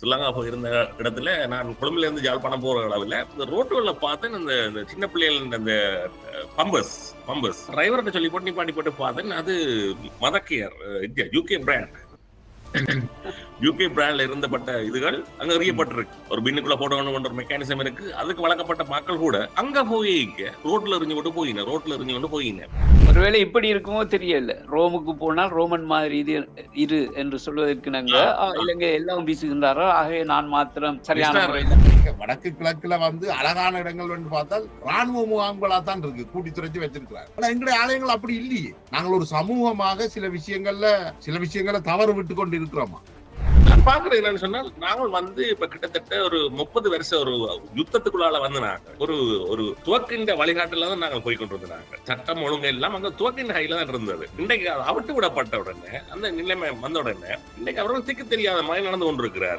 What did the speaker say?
ஸ்ரீலங்கா போயிருந்த இடத்துல நான் குழம்புல இருந்து ஜாழ்ப்பாணம் போற அளவில் இந்த ரோட்டுகளில் பார்த்தேன் இந்த இந்த சின்ன பிள்ளைகள் அந்த பம்பஸ் பம்பஸ். டிரைவர்கிட்ட சொல்லி போட்டு நிப்பாட்டி போட்டு பார்த்தேன் அது மதக்கியர் யூகே பிராண்ட் யூகே பிராண்ட்ல இருந்தப்பட்ட இதுகள் அங்க எறியப்பட்டிருக்கு ஒரு பின்னுக்குள்ள போடணும் ஒரு மெக்கானிசம் இருக்கு. அதுக்கு வழங்கப்பட்ட மக்கள் கூட அங்க போய் ரோட்ல எறிஞ்சு கொண்டு போயின ரோட்ல எறிஞ்சு கொண்டு போயின. ஒருவேளை இப்படி இருக்குமோ தெரியல. ரோமுக்கு போனால் ரோமன் மாதிரி இது இரு என்று சொல்வதற்கு நாங்க ஆ, இலங்கை எல்லாம் வீசுகின்றாரோ ஆகவே நான் மாத்திரம் சரியான முறையில் வடக்கு கிழக்குல வந்து அழகான இடங்கள் வந்து பார்த்தால் ராணுவ முகாம்களா தான் இருக்கு. கூட்டி துறைச்சு வச்சிருக்கிறாங்க. ஆனா எங்களுடைய ஆலயங்கள் அப்படி இல்லையே. நாங்கள் ஒரு சமூகமாக சில விஷயங்கள்ல சில விஷயங்களை தவறு விட்டு கொண்டு இருக்கிறோமா நான் பாக்குறது சொன்னால் நாங்கள் வந்து இப்ப கிட்டத்தட்ட ஒரு முப்பது வருஷம் ஒரு யுத்தத்துக்குள்ளால வந்து நாங்க ஒரு ஒரு துவக்கின்ற வழிகாட்டுல தான் நாங்கள் போய் இருந்தாங்க சட்டம் ஒழுங்கு எல்லாம் அங்க துவக்கின்ற கையில தான் இருந்தது. இன்னைக்கு அவிட்டு விடப்பட்ட உடனே அந்த நிலைமை வந்த உடனே இன்னைக்கு அவர்கள் திக்கு தெரியாத மாதிரி நடந்து கொண்டிருக்கிறாரு